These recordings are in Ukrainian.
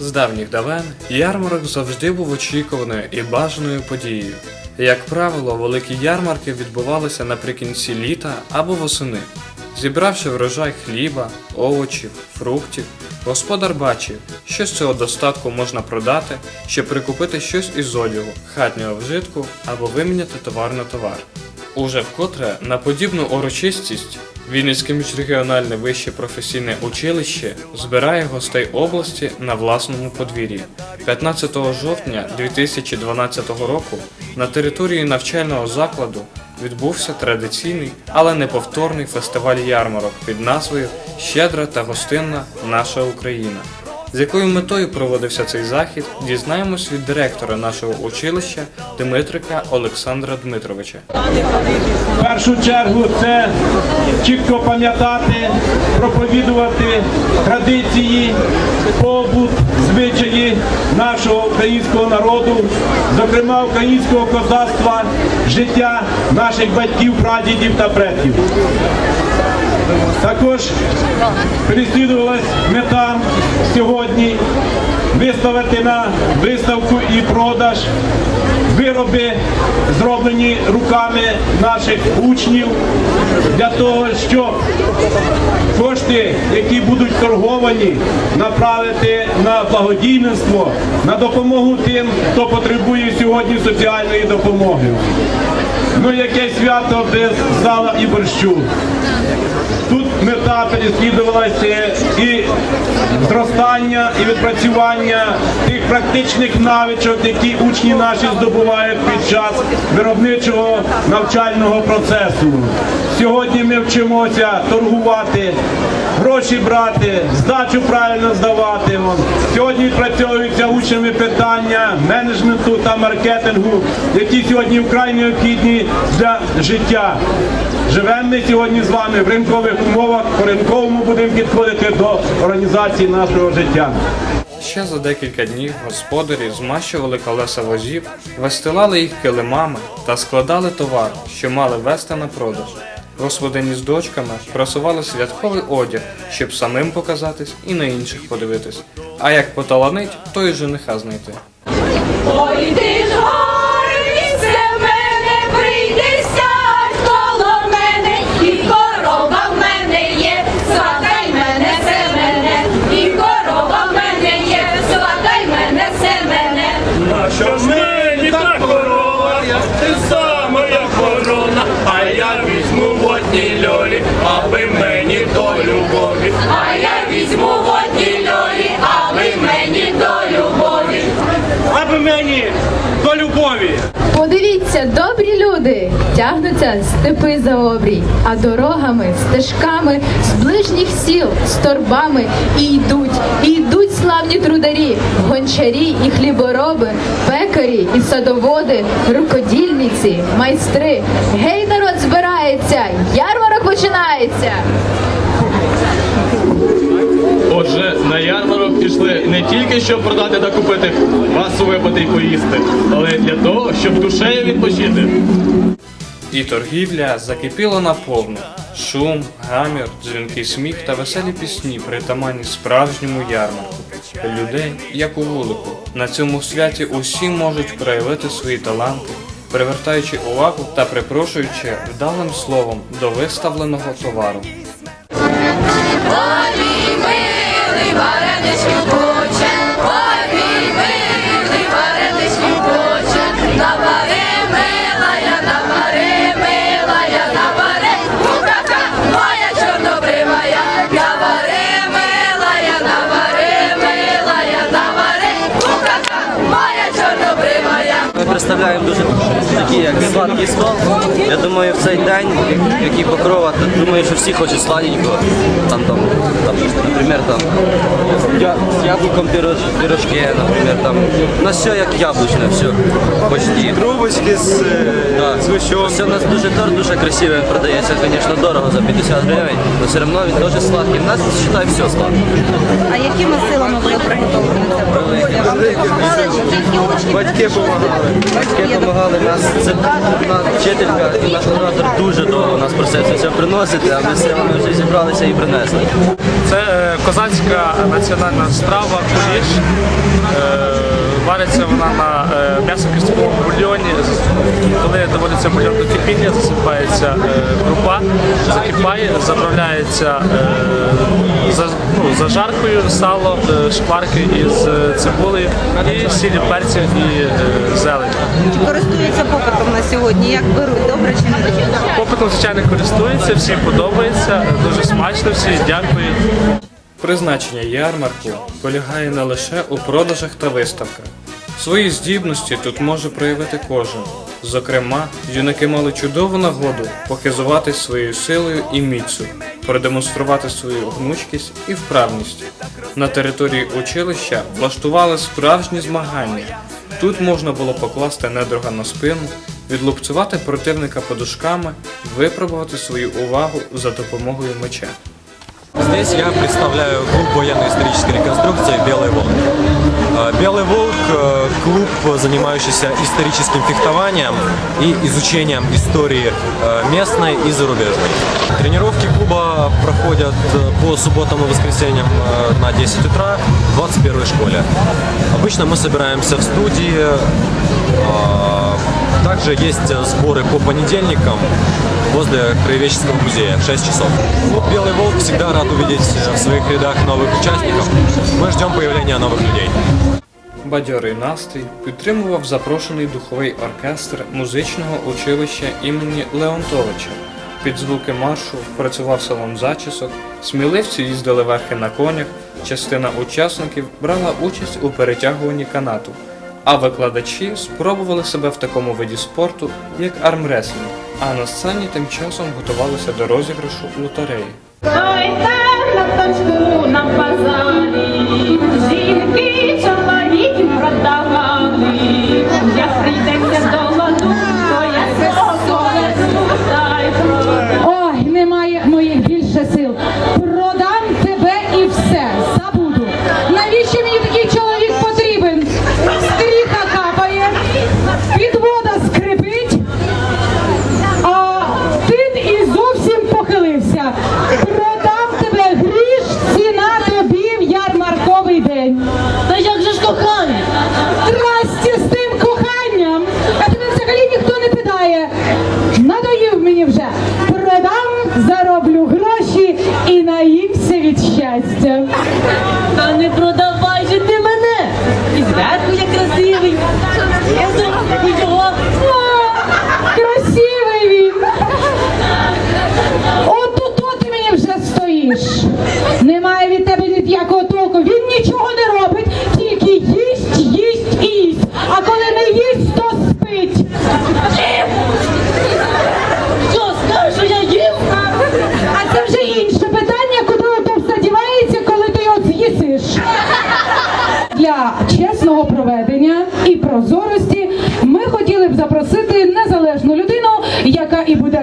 З давніх давен ярмарок завжди був очікуваною і бажаною подією. Як правило, великі ярмарки відбувалися наприкінці літа або восени. Зібравши врожай хліба, овочів, фруктів, господар бачив, що з цього достатку можна продати, щоб прикупити щось із одягу, хатнього вжитку або виміняти товар на товар. Уже вкотре на подібну урочистість Вінницьке міжрегіональне вище професійне училище збирає гостей області на власному подвір'ї. 15 жовтня 2012 року на території навчального закладу відбувся традиційний, але неповторний фестиваль ярмарок під назвою Щедра та гостинна наша Україна. З якою метою проводився цей захід, дізнаємось від директора нашого училища Дмитрика Олександра Дмитровича. В першу чергу це чітко пам'ятати, проповідувати традиції, побут, звичаї нашого українського народу, зокрема українського козацтва, життя наших батьків, прадідів та предків. Також переслідувалась мета сьогодні виставити на виставку і продаж вироби, зроблені руками наших учнів, для того, щоб кошти, які будуть торговані, направити на благодійництво, на допомогу тим, хто потребує сьогодні соціальної допомоги. Ну, яке свято без зала і борщу. Тут мета переслідувалася і зростання, і відпрацювання тих практичних навичок, які учні наші здобувають під час виробничого навчального процесу. Сьогодні ми вчимося торгувати, гроші брати, здачу правильно здавати. Сьогодні відпрацьовуються учнями питання менеджменту та маркетингу, які сьогодні вкрай необхідні для життя. Живемо ми сьогодні з вами в ринкових умовах, по ринковому будемо підходити до організації нашого життя. Ще за декілька днів господарі змащували колеса возів, вистилали їх килимами та складали товар, що мали вести на продаж. Господині з дочками просували святковий одяг, щоб самим показатись і на інших подивитись. А як поталанить, то й жениха знайти. Ой, ти ж мені та корова, ти сама я корона, а я візьму в одній льолі, аби мені до любові. А я візьму в одній льолі, аби мені до. Аби мені до любові. Подивіться, добрі люди тягнуться степи за обрій, а дорогами, стежками з ближніх сіл, з торбами і йдуть, і йдуть славні трударі, гончарі і хлібороби, пекарі і садоводи, рукодільниці, майстри. Гей, народ збирається, ярмарок починається. Отже, на ярмарок пішли не тільки щоб продати та купити масу випити й поїсти, але й для того, щоб душею відпочити. І торгівля закипіла наповну. Шум, гамір, дзвінкий сміх та веселі пісні притаманні справжньому ярмарку. Людей, як у вулику. На цьому святі усі можуть проявити свої таланти, привертаючи увагу та припрошуючи вдалим словом до виставленого товару. Представляємо дуже такий як сладкий стол. Я думаю, в цей день, який покрова, думаю, що всі хочуть сладенького. Там, там, там, наприклад, там я, з яблуком пірож, пірожки, наприклад, там. У нас все як яблучне, все. Почти. Трубочки з, е, Да. з. Все у нас дуже торт, дуже красивий, він продається, звісно, дорого за 50 гривень, але все одно він дуже сладкий. У нас, вважай, все сладке. А якими силами ви приготовлені це? Вам допомагали чи тільки учні? Батьки допомагали. Батьки допомагали нас, Це вчителька і наш оператор дуже довго нас просив це все приносити, а ми силами вже зібралися і принесли. Це е, козацька національна страва куліш. Вариться вона на е, м'ясо-кістковому бульйоні. Коли доводиться бульйон до кипіння, засипається е, крупа, закипає, заправляється е, за, ну, зажаркою, сало, шкварки із цибулею і сілі перця і зелень. Чи користуються попитом на сьогодні? Як беруть? Добре чи не? Попитом, звичайно, користується, всім подобається, дуже смачно, всі дякують. Призначення ярмарку полягає не лише у продажах та виставках. Свої здібності тут може проявити кожен. Зокрема, юнаки мали чудову нагоду похизуватись своєю силою і міцю, продемонструвати свою гнучкість і вправність. На території училища влаштували справжні змагання. Тут можна було покласти недруга на спину, відлупцювати противника подушками, випробувати свою увагу за допомогою меча. Здесь я представляю клуб военно-исторической реконструкции «Белый волк». Э, «Белый волк» э, – клуб, занимающийся историческим фехтованием и изучением истории э, местной и зарубежной. Тренировки клуба проходят по субботам и воскресеньям на 10 утра в 21 школе. Обычно мы собираемся в студии, также есть э, сборы по понедельникам возле Краеведческого музея в 6 часов. Клуб «Белый волк» всегда рад увидеть э, в своих рядах новых участников. Мы ждем появления новых людей. Бадьорий настрій підтримував запрошений духовий оркестр музичного училища імені Леонтовича. Під звуки маршу працював салон зачісок, сміливці їздили верхи на конях, частина учасників брала участь у перетягуванні канату, а викладачі спробували себе в такому виді спорту, як армреслінг, а на сцені тим часом готувалися до розіграшу лотереї. Той на точку на жінки чоловіків Та не продавай же ти мене! І зверху я красивий.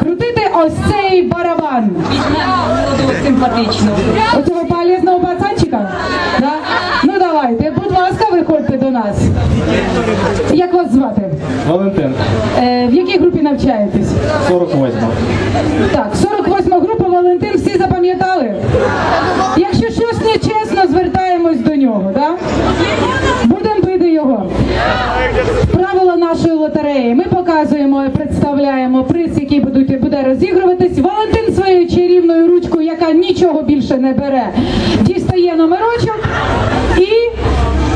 Крутити ось цей барабан. Симпатично. Оцього полезного пацанчика? Да? Ну давайте, будь ласка, виходьте до нас. Як вас звати? Валентин, Е, в якій групі навчаєтесь? 48. Так, 48 група Валентин всі запам'ятали? Якщо щось нечесно, звертаємось до нього, да? Будемо бити його. Правила нашої лотереї. Ми показуємо і представляємо приз, який будуть- розігруватись. Валентин своєю чарівною ручкою, яка нічого більше не бере, дістає номерочок і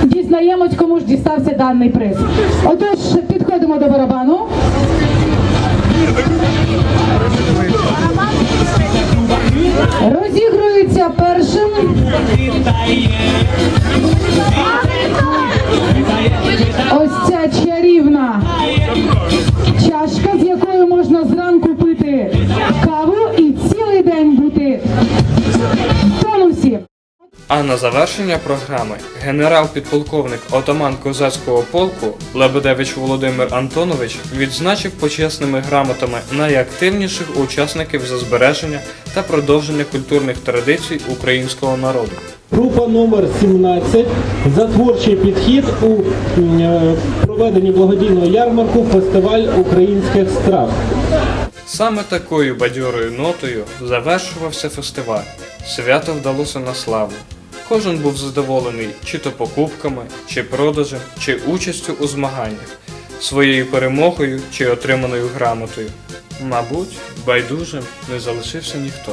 дізнаємось, кому ж дістався даний приз. Отож, підходимо до барабану. Розігрується першим. Ось ця чарівна чашка, з якою можна зранку А на завершення програми генерал-підполковник отаман козацького полку Лебедевич Володимир Антонович відзначив почесними грамотами найактивніших учасників за збереження та продовження культурних традицій українського народу. Група номер 17 за творчий підхід у е, проведенні благодійного ярмарку фестиваль українських страв. Саме такою бадьорою нотою завершувався фестиваль. Свято вдалося на славу. Кожен був задоволений чи то покупками, чи продажем, чи участю у змаганнях, своєю перемогою чи отриманою грамотою. Мабуть, байдужим не залишився ніхто.